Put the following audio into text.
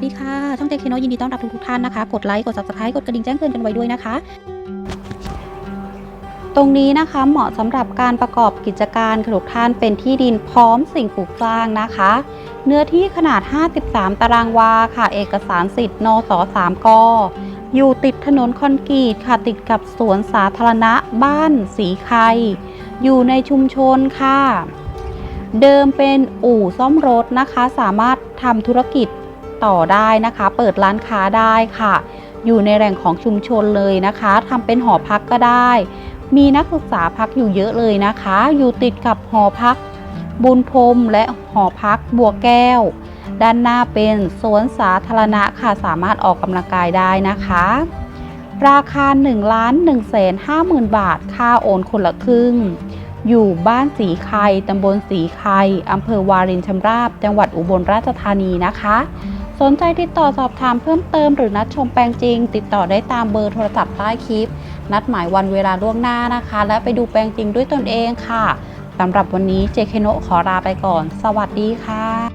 วัสดีค่ะช่องเจคโนยินดีต้อนรับทุกทุกท่านนะคะ กดไลค์ กด subscribe กดกระดิ่งแจ้งเตือนกันไว้ด้วยนะคะ ตรงนี้นะคะเหมาะสำหรับการประกอบกิจการทุกท่านเป็นที่ดินพร้อมสิ่งปลูกสร้างนะคะ เนื้อที่ขนาด 53 ตารางวาค่ะ เอกสารสิทธิ์นส3กอยู่ติดถนนคอนกรีตค่ะติดกับสวนสาธารณะบ้านสีไคอยู่ในชุมชนค่ะ เดิมเป็นอู่ซ่อมรถนะคะ สามารถทำธุรกิจ ต่อได้นะคะ เปิดร้านค้าได้ค่ะ อยู่ในแหล่งของชุมชนเลยนะคะทำเป็นหอพักก็ได้ มีนักศึกษาพักอยู่เยอะเลยนะคะ อยู่ติดกับหอพัก บุญพรมและหอพักบัวแก้ว ด้านหน้าเป็นสวนสาธารณะค่ะสามารถออกกำลังกายได้นะคะราคา1ล้าน1แสน5หมื่นบาท ค่าโอนคนละครึ่ง อยู่บ้านสีไข่ตำบลสีไข่อำเภอวารินชำราบ จังหวัดอุบลราชธานีนะคะ สนใจติดต่อสอบถามเพิ่มเติมหรือนัดชมแปลงจริง ติดต่อได้ตามเบอร์โทรศัพท์ใต้คลิป นัดหมายวันเวลาล่วงหน้านะคะ และไปดูแปลงจริงด้วยตนเองค่ะสำหรับวันนี้เจเคโนขอลาไปก่อน สวัสดีค่ะ